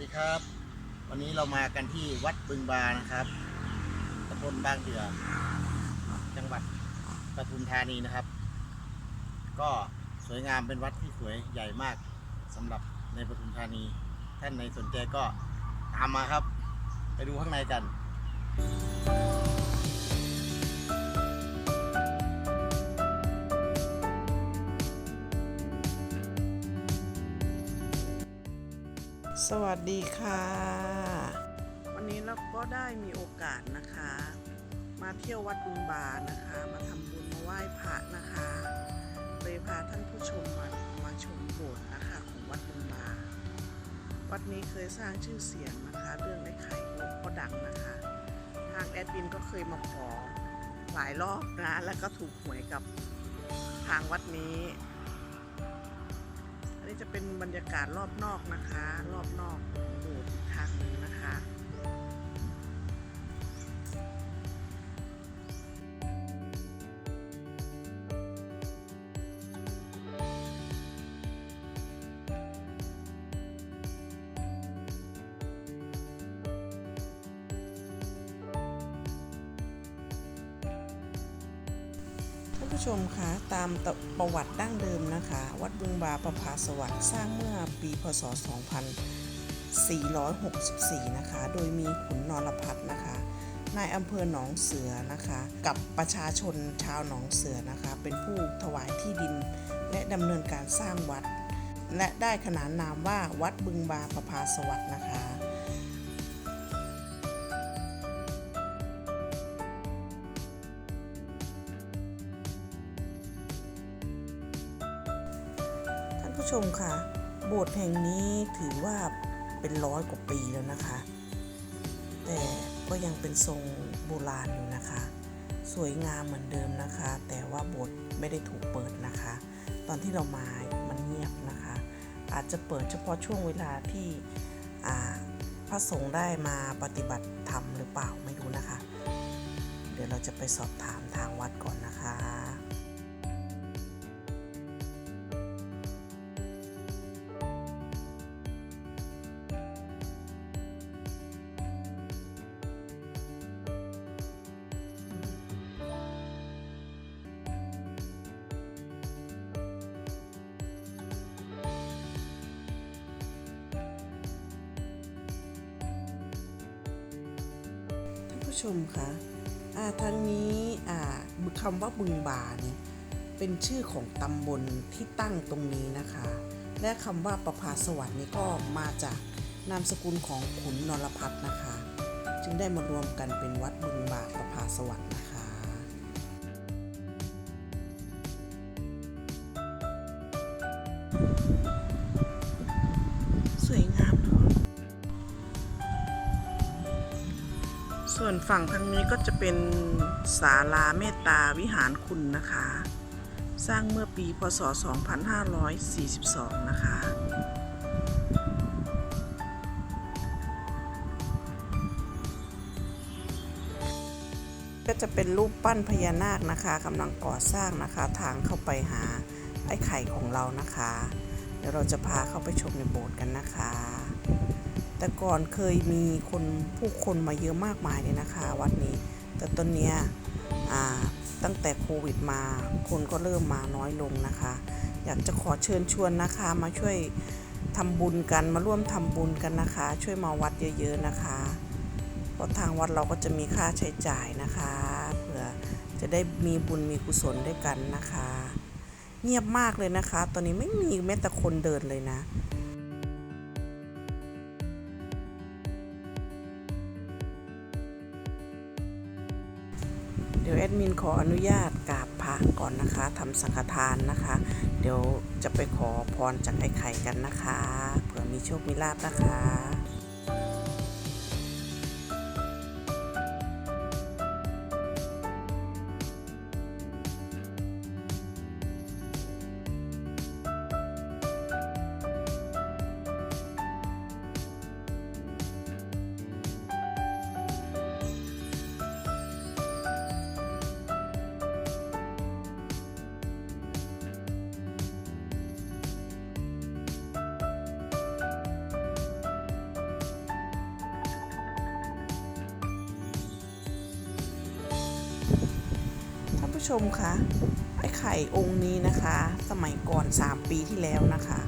ดีครับ วันนี้เรามากันที่วัดบึงบานะครับตำบลบางเดือจังหวัดปทุมธานีนะครับ ก็สวยงามเป็นวัดที่สวยใหญ่มากสำหรับในปทุมธานี ท่านในสนใจก็ตามมาครับ ไปดูข้างในกัน สวัสดีค่ะ วันนี้เราก็ได้มีโอกาสนะคะ มาเที่ยววัดบึงบานะคะ มาทำบุญมาไหว้พระนะคะเลยพาท่านผู้ชมมามาชมโบสถ์นะคะ ของวัดบึงบา วัดนี้เคยสร้างชื่อเสียงนะคะ เรื่องไอ้ไข่หลวงพ่อดังนะคะ ทางแอดมินก็เคยมาขอหลายรอบนะแล้วก็ถูกหวยกับทางวัดนี้ จะเป็นบรรยากาศรอบนอกนะคะ รอบนอกโบสถ์ ผู้ชมคะตามประวัติดั้งเดิมนะคะ วัดบึงบาประภาสวัสดิ์สร้างเมื่อปีพศ 2464 นะคะ โดยมีขุนนรพัฒน์นะคะ นายอำเภอหนองเสือนะคะ กับประชาชนชาวหนองเสือนะคะ เป็นผู้ถวายที่ดิน และดำเนินการสร้างวัด และได้ขนานนามว่าวัดบึงบาประภาสวัสดิ์นะคะ ผู้ชมคะโบสถ์แห่งนี้ถือว่าเป็นร้อยกว่าปีแล้วนะคะ แต่ก็ยังเป็นทรงโบราณอยู่นะคะ สวยงามเหมือนเดิมนะคะ แต่ว่าโบสถ์ไม่ได้ถูกเปิดนะคะ ตอนที่เรามามันเงียบนะคะ อาจจะเปิดเฉพาะช่วงเวลาที่พระสงฆ์ได้มาปฏิบัติธรรมหรือเปล่าไม่รู้นะคะ เดี๋ยวเราจะไปสอบถามทางวัดก่อนนะคะ ชมคะทางนี้คำว่าบึงบาเนี่ยเป็นชื่อของตำบลที่ตั้งตรงนี้นะคะ และคำว่าประภาสวัสดิ์นี้ก็มาจากนามสกุลของขุนนรพัฒน์นะคะ จึงได้มารวมกันเป็นวัดบึงบาประภาสวัสดิ์นะคะ วนฝั่งทางนี้ก็จะเป็นศาลาเมตตาวิหารคุณนะคะ สร้างเมื่อปีพศ 2542 นะคะ ก็จะเป็นรูปปั้นพญานาคนะคะกำลังก่อสร้างนะคะทางเข้าไปหาไอ้ไข่ของเรานะคะ เดี๋ยวเราจะพาเข้าไปชมในโบสถ์กันนะคะ แต่ก่อนเคยมีคนผู้คนมาเยอะมากมายเลยนะคะ วัดนี้ แต่ตอนเนี้ยตั้งแต่โควิดมาคนก็เริ่มมาน้อยลงนะคะ อยากจะขอเชิญชวนนะคะมาช่วยทำบุญกันมาร่วมทำบุญกันนะคะ ช่วยมาวัดเยอะ ๆนะคะเพราะทางวัดเราก็จะมีค่าใช้จ่ายนะคะเผื่อจะได้มีบุญมีกุศลด้วยกันนะคะ เงียบมากเลยนะคะ ตอนนี้ไม่มีแม้แต่คนเดินเลยนะ ดี๋ยวแอดมินขออนุญาตกราบพระก่อนนะคะทำสังฆทานนะคะ เดี๋ยวจะไปขอพรจากไอ้ไข่กันนะคะ เผื่อมีโชคมีลาบนะคะู้ชมคะไอ้ไข่องค์นี้นะคะ สมัยก่อน 3 ปีที่แล้วนะคะ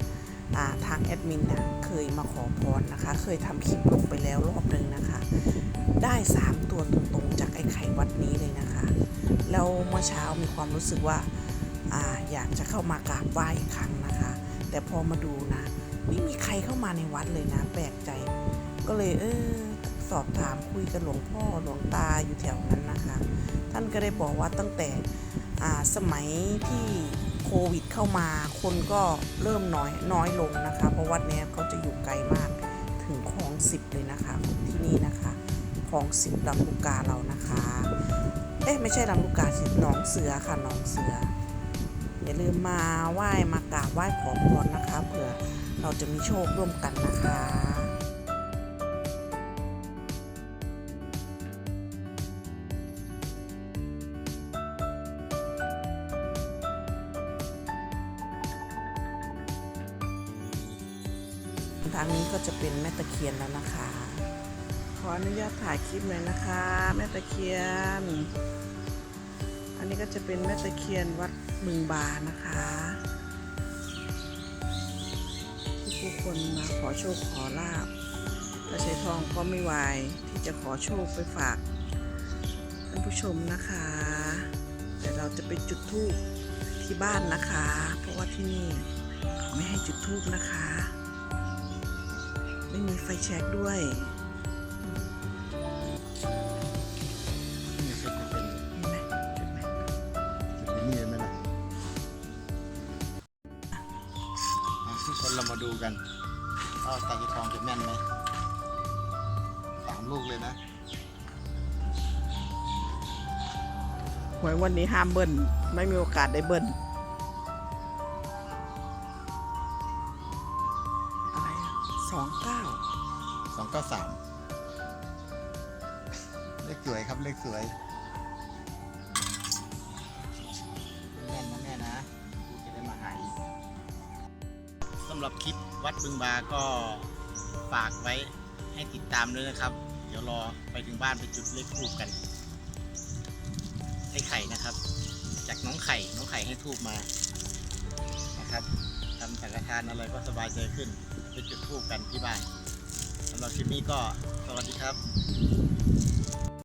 าทางแอดมินนะเคยมาขอพรนะคะ เคยทำคลิปลงไปแล้วรอบหนึ่งนะคะ ได้ 3 ตัวตรงๆ จากไอ้ไข่วัดนี้เลยนะคะ แล้วเมื่อเช้ามีความรู้สึกว่าอาอยากจะเข้ามากราบไหว้อีกครั้งนะคะ แต่พอมาดูนะไม่มีใครเข้ามาในวัดเลยนะ แปลกใจ ก็เลยเออ สอบถามคุยกับหลวงพ่อหลวงตาอยู่แถวนั้นนะคะ ท่านก็ได้บอกว่าตั้งแต่สมัยที่โควิดเข้ามาคนก็เริ่มน้อยน้อยลงนะคะ เพราะวัดเนี้ยเขาจะอยู่ไกลมากถึงคลองสิบเลยนะคะที่นี่นะคะคลองสิบลำลูกกาเรานะคะเอ๊ะไม่ใช่ลำลูกกาสิหนองเสือค่ะหนองเสืออย่าลืมมาไหว้มากราบไหว้ขอพรนะคะเผื่อเราจะมีโชคร่วมกันนะคะ ทางนี้ก็จะเป็นแม่ตะเคียนแล้วนะคะ ขออนุญาตถ่ายคลิปหน่อยนะคะ แม่ตะเคียน อันนี้ก็จะเป็นแม่ตะเคียนวัดบึงบานะคะที่ผู้คนมาขอโชคขอลาบกระใช้ทองก็ไม่ไหวายที่จะขอโชคไปฝากท่านผู้ชมนะคะเดี๋ยวเราจะไปจุดธูปที่บ้านนะคะ เพราะว่าที่นี่เขาไม่ให้จุดธูปนะคะ ม่มีไฟแช็กด้วยเช็คไม่เป็นเห็นไหมจุดไหมจุดนี้เลยไหมล่ะอะทุกคนเรามาดูกันว่าตาที่ทองจะแม่นไหมสามลูกเลยนะหวยวันนี้ห้ามเบิ้ลไม่มีโอกาสได้เบิ้ล เก้าสามเลขสวยครับเลขสวยแม่นนะแม่นะลูกจะได้มาหาอีกสำหรับคลิปวัดบึงบาก็ฝากไว้ให้ติดตามด้วยนะครับ เดี๋ยวรอไปถึงบ้านไปจุดเลขทูบกันไอ้ไข่นะครับ จากน้องไข่น้องไข่ให้ทูบมานะครับทำสังฆทานอะไรก็สบายใจขึ้นไปจุดทูบกันที่บ้าน หรับคลิปนี้ก็สวัสดีครับ